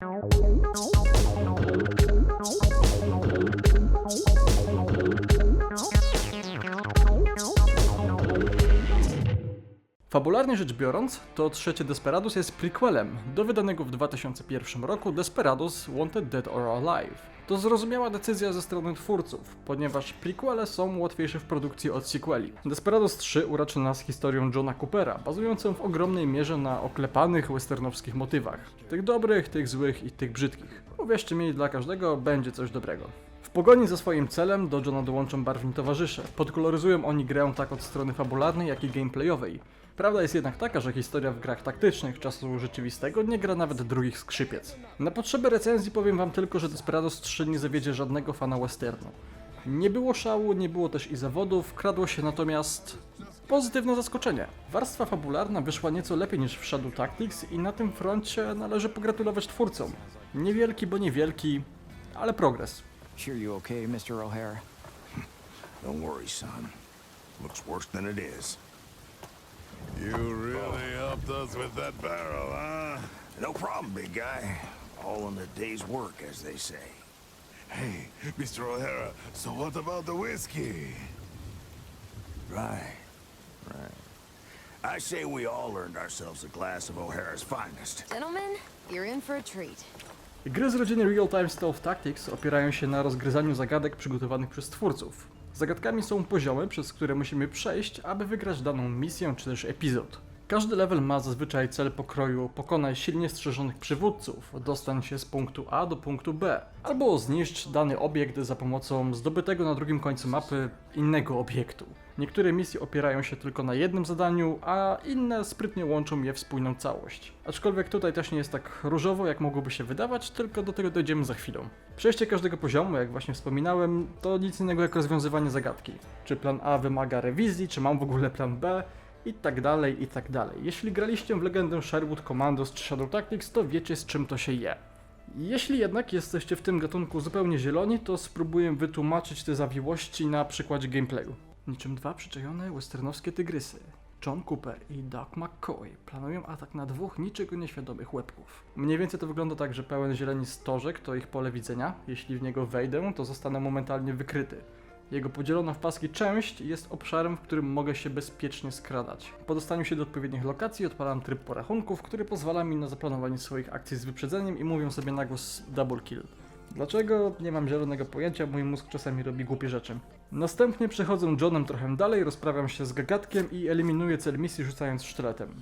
Música Fabularnie rzecz biorąc, to trzecie Desperados jest prequelem do wydanego w 2001 roku Desperados Wanted Dead or Alive. To zrozumiała decyzja ze strony twórców, ponieważ prequele są łatwiejsze w produkcji od sequeli. Desperados 3 uraczy nas historią Johna Coopera, bazującą w ogromnej mierze na oklepanych westernowskich motywach. Tych dobrych, tych złych i tych brzydkich. Uwierzcie mi, dla każdego będzie coś dobrego. W pogoni za swoim celem do Johna dołączą barwni towarzysze. Podkoloryzują oni grę tak od strony fabularnej, jak i gameplayowej. Prawda jest jednak taka, że historia w grach taktycznych czasu rzeczywistego nie gra nawet drugich skrzypiec. Na potrzeby recenzji powiem wam tylko, że Desperados 3 nie zawiedzie żadnego fana westernu. Nie było szału, nie było też i zawodów, kradło się natomiast pozytywne zaskoczenie. Warstwa fabularna wyszła nieco lepiej niż w Shadow Tactics i na tym froncie należy pogratulować twórcom. Niewielki, bo niewielki, ale progres. Sure you okay, Mr. O'Hara? Don't worry, son. Looks worse than it is. You really helped us with that barrel, huh? No problem, big guy. All in the day's work, as they say. Hey, Mr. O'Hara, so what about the whiskey? Right, right. I say we all earned ourselves a glass of O'Hara's finest. Gentlemen, you're in for a treat. Gry z rodziny Real Time Stealth Tactics opierają się na rozgryzaniu zagadek przygotowanych przez twórców. Zagadkami są poziomy, przez które musimy przejść, aby wygrać daną misję czy też epizod. Każdy level ma zazwyczaj cel pokroju pokonaj silnie strzeżonych przywódców, dostań się z punktu A do punktu B, albo zniszcz dany obiekt za pomocą zdobytego na drugim końcu mapy innego obiektu. Niektóre misje opierają się tylko na jednym zadaniu, a inne sprytnie łączą je w spójną całość. Aczkolwiek tutaj też nie jest tak różowo, jak mogłoby się wydawać, tylko do tego dojdziemy za chwilą. Przejście każdego poziomu, jak właśnie wspominałem, to nic innego jak rozwiązywanie zagadki. Czy plan A wymaga rewizji, czy mam w ogóle plan B, i tak dalej, i tak dalej. Jeśli graliście w legendę Sherwood Commandos czy Shadow Tactics, to wiecie z czym to się je. Jeśli jednak jesteście w tym gatunku zupełnie zieloni, to spróbuję wytłumaczyć te zawiłości na przykładzie gameplayu. Niczym dwa przyczajone westernowskie tygrysy. John Cooper i Doc McCoy planują atak na dwóch niczego nieświadomych łebków. Mniej więcej to wygląda tak, że pełen zieleni stożek to ich pole widzenia. Jeśli w niego wejdę, to zostanę momentalnie wykryty. Jego podzielona w paski część jest obszarem, w którym mogę się bezpiecznie skradać. Po dostaniu się do odpowiednich lokacji odpalam tryb porachunków, który pozwala mi na zaplanowanie swoich akcji z wyprzedzeniem i mówię sobie na głos double kill. Dlaczego? Nie mam zielonego pojęcia, mój mózg czasami robi głupie rzeczy. Następnie przechodzę Johnem trochę dalej, rozprawiam się z gagatkiem i eliminuję cel misji rzucając sztyletem.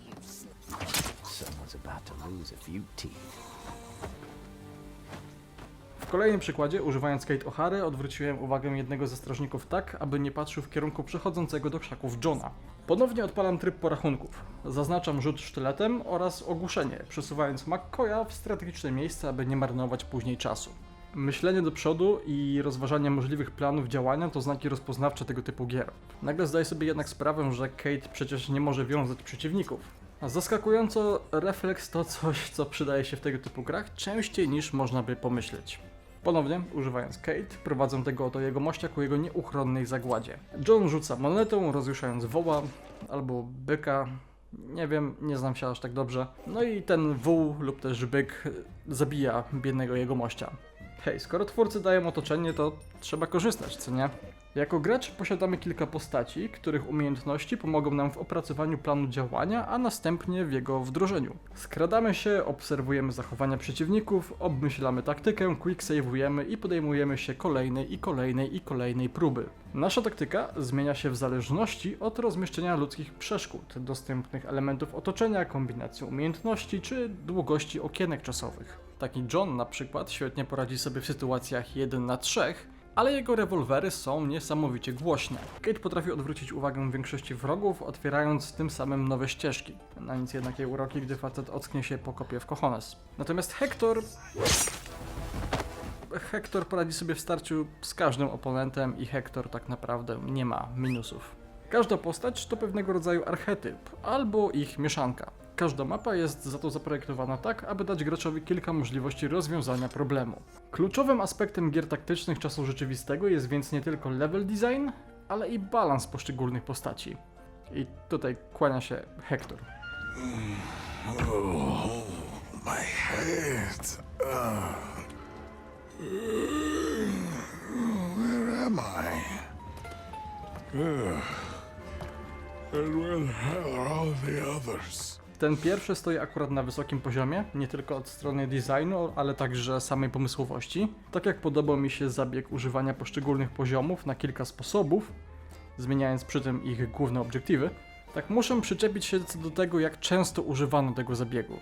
W kolejnym przykładzie, używając Kate O'Hary, odwróciłem uwagę jednego ze strażników tak, aby nie patrzył w kierunku przechodzącego do krzaków Johna. Ponownie odpalam tryb porachunków. Zaznaczam rzut sztyletem oraz ogłuszenie, przesuwając McCoya w strategiczne miejsce, aby nie marnować później czasu. Myślenie do przodu i rozważanie możliwych planów działania to znaki rozpoznawcze tego typu gier. Nagle zdaję sobie jednak sprawę, że Kate przecież nie może wiązać przeciwników. Zaskakująco, refleks to coś, co przydaje się w tego typu grach częściej niż można by pomyśleć. Ponownie, używając Kate, prowadzę tego oto jego mościa ku jego nieuchronnej zagładzie. John rzuca monetą, rozjuszając woła albo byka. Nie wiem, nie znam się aż tak dobrze. No i ten wół lub też byk zabija biednego jego mościa. Hej, skoro twórcy dają otoczenie, to trzeba korzystać, co nie? Jako gracz posiadamy kilka postaci, których umiejętności pomogą nam w opracowaniu planu działania, a następnie w jego wdrożeniu. Skradamy się, obserwujemy zachowania przeciwników, obmyślamy taktykę, quicksave'ujemy i podejmujemy się kolejnej i kolejnej i kolejnej próby. Nasza taktyka zmienia się w zależności od rozmieszczenia ludzkich przeszkód, dostępnych elementów otoczenia, kombinacji umiejętności czy długości okienek czasowych. Taki John na przykład świetnie poradzi sobie w sytuacjach 1 na 3, ale jego rewolwery są niesamowicie głośne. Kate potrafi odwrócić uwagę większości wrogów, otwierając tym samym nowe ścieżki. Na nic jednak jej uroki, gdy facet ocknie się po kopie w kochones. Natomiast Hector... Hector poradzi sobie w starciu z każdym oponentem i Hector tak naprawdę nie ma minusów. Każda postać to pewnego rodzaju archetyp, albo ich mieszanka. Każda mapa jest za to zaprojektowana tak, aby dać graczowi kilka możliwości rozwiązania problemu. Kluczowym aspektem gier taktycznych czasu rzeczywistego jest więc nie tylko level design, ale i balans poszczególnych postaci. I tutaj kłania się Hector. My head. Uh, I? Ugh. And where the hell are all the others? Ten pierwszy stoi akurat na wysokim poziomie, nie tylko od strony designu, ale także samej pomysłowości. Tak jak podobał mi się zabieg używania poszczególnych poziomów na kilka sposobów, zmieniając przy tym ich główne obiektywy, tak muszę przyczepić się co do tego, jak często używano tego zabiegu.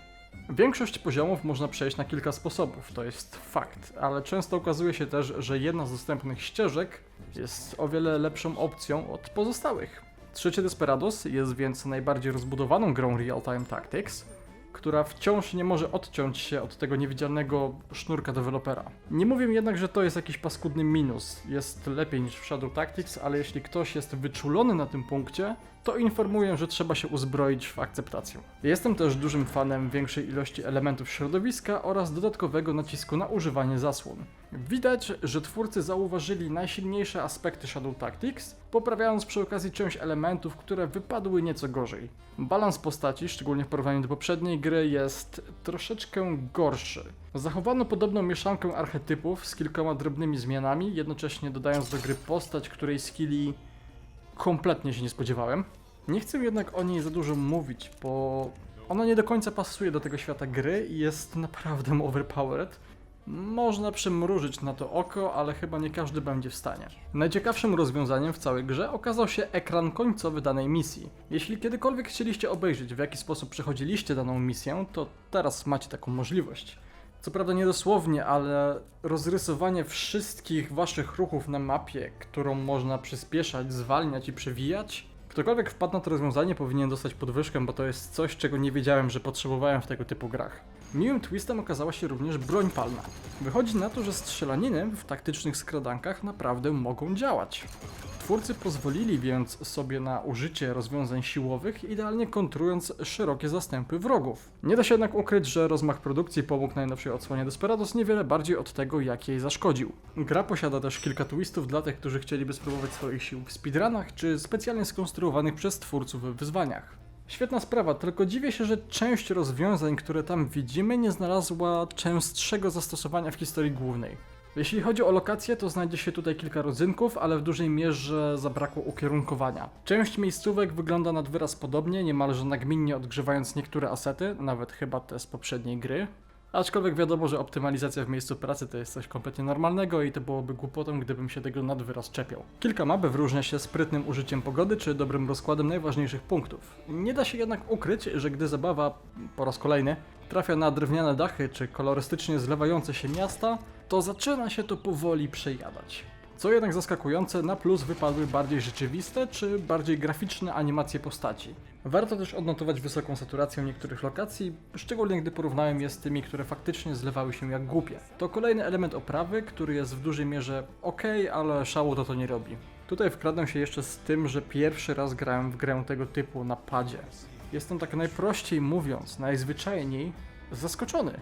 Większość poziomów można przejść na kilka sposobów, to jest fakt, ale często okazuje się też, że jedna z dostępnych ścieżek jest o wiele lepszą opcją od pozostałych. Trzecie Desperados jest więc najbardziej rozbudowaną grą Real-Time Tactics, która wciąż nie może odciąć się od tego niewidzialnego sznurka dewelopera. Nie mówię jednak, że to jest jakiś paskudny minus. Jest lepiej niż w Shadow Tactics, ale jeśli ktoś jest wyczulony na tym punkcie, to informuję, że trzeba się uzbroić w akceptację. Jestem też dużym fanem większej ilości elementów środowiska oraz dodatkowego nacisku na używanie zasłon. Widać, że twórcy zauważyli najsilniejsze aspekty Shadow Tactics, poprawiając przy okazji część elementów, które wypadły nieco gorzej. Balans postaci, szczególnie w porównaniu do poprzedniej gry, jest troszeczkę gorszy. Zachowano podobną mieszankę archetypów z kilkoma drobnymi zmianami, jednocześnie dodając do gry postać, której skilli kompletnie się nie spodziewałem. Nie chcę jednak o niej za dużo mówić, bo ona nie do końca pasuje do tego świata gry i jest naprawdę overpowered. Można przymrużyć na to oko, ale chyba nie każdy będzie w stanie. Najciekawszym rozwiązaniem w całej grze okazał się ekran końcowy danej misji. Jeśli kiedykolwiek chcieliście obejrzeć, w jaki sposób przechodziliście daną misję, to teraz macie taką możliwość. Co prawda nie dosłownie, ale rozrysowanie wszystkich waszych ruchów na mapie, którą można przyspieszać, zwalniać i przewijać. Ktokolwiek wpadł na to rozwiązanie powinien dostać podwyżkę, bo to jest coś, czego nie wiedziałem, że potrzebowałem w tego typu grach. Miłym twistem okazała się również broń palna. Wychodzi na to, że strzelaniny w taktycznych skradankach naprawdę mogą działać. Twórcy pozwolili więc sobie na użycie rozwiązań siłowych, idealnie kontrując szerokie zastępy wrogów. Nie da się jednak ukryć, że rozmach produkcji pomógł najnowszej odsłonie Desperados niewiele bardziej od tego, jak jej zaszkodził. Gra posiada też kilka twistów dla tych, którzy chcieliby spróbować swoich sił w speedrunach, czy specjalnie skonstruowanych przez twórców wyzwaniach. Świetna sprawa, tylko dziwię się, że część rozwiązań, które tam widzimy, nie znalazła częstszego zastosowania w historii głównej. Jeśli chodzi o lokacje, to znajdzie się tutaj kilka rodzynków, ale w dużej mierze zabrakło ukierunkowania. Część miejscówek wygląda nad wyraz podobnie, niemalże nagminnie odgrzewając niektóre asety, nawet chyba te z poprzedniej gry. Aczkolwiek wiadomo, że optymalizacja w miejscu pracy to jest coś kompletnie normalnego i to byłoby głupotą, gdybym się tego nad wyraz czepiał. Kilka map wyróżnia się sprytnym użyciem pogody czy dobrym rozkładem najważniejszych punktów. Nie da się jednak ukryć, że gdy zabawa, po raz kolejny, trafia na drewniane dachy czy kolorystycznie zlewające się miasta, to zaczyna się to powoli przejadać. Co jednak zaskakujące, na plus wypadły bardziej rzeczywiste czy bardziej graficzne animacje postaci. Warto też odnotować wysoką saturację niektórych lokacji, szczególnie gdy porównałem je z tymi, które faktycznie zlewały się jak głupie. To kolejny element oprawy, który jest w dużej mierze ok, ale szału to to nie robi. Tutaj wkradam się jeszcze z tym, że pierwszy raz grałem w grę tego typu na padzie. Jestem tak najprościej mówiąc, najzwyczajniej zaskoczony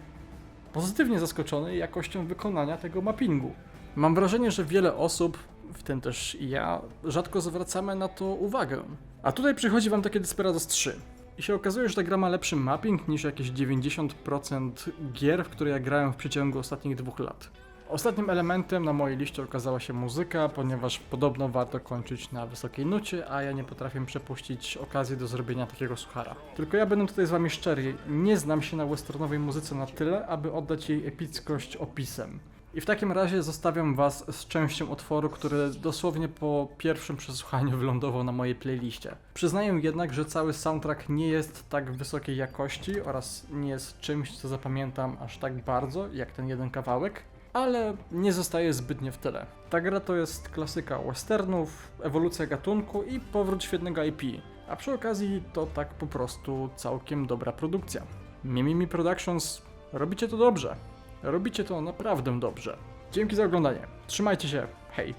pozytywnie zaskoczony jakością wykonania tego mappingu. Mam wrażenie, że wiele osób, w tym też i ja, rzadko zwracamy na to uwagę. A tutaj przychodzi wam takie Desperados 3. I się okazuje, że ta gra ma lepszy mapping niż jakieś 90% gier, w które ja grałem w przeciągu ostatnich dwóch lat. Ostatnim elementem na mojej liście okazała się muzyka, ponieważ podobno warto kończyć na wysokiej nucie, a ja nie potrafię przepuścić okazji do zrobienia takiego suchara. Tylko ja będę tutaj z wami szczery, nie znam się na westernowej muzyce na tyle, aby oddać jej epickość opisem. I w takim razie zostawiam was z częścią utworu, który dosłownie po pierwszym przesłuchaniu wylądował na mojej playliście. Przyznaję jednak, że cały soundtrack nie jest tak wysokiej jakości oraz nie jest czymś, co zapamiętam aż tak bardzo, jak ten jeden kawałek, ale nie zostaje zbytnio w tyle. Ta gra to jest klasyka westernów, ewolucja gatunku i powrót świetnego IP. A przy okazji to tak po prostu całkiem dobra produkcja. Mimimi Productions, robicie to dobrze. Robicie to naprawdę dobrze. Dzięki za oglądanie. Trzymajcie się. Hej.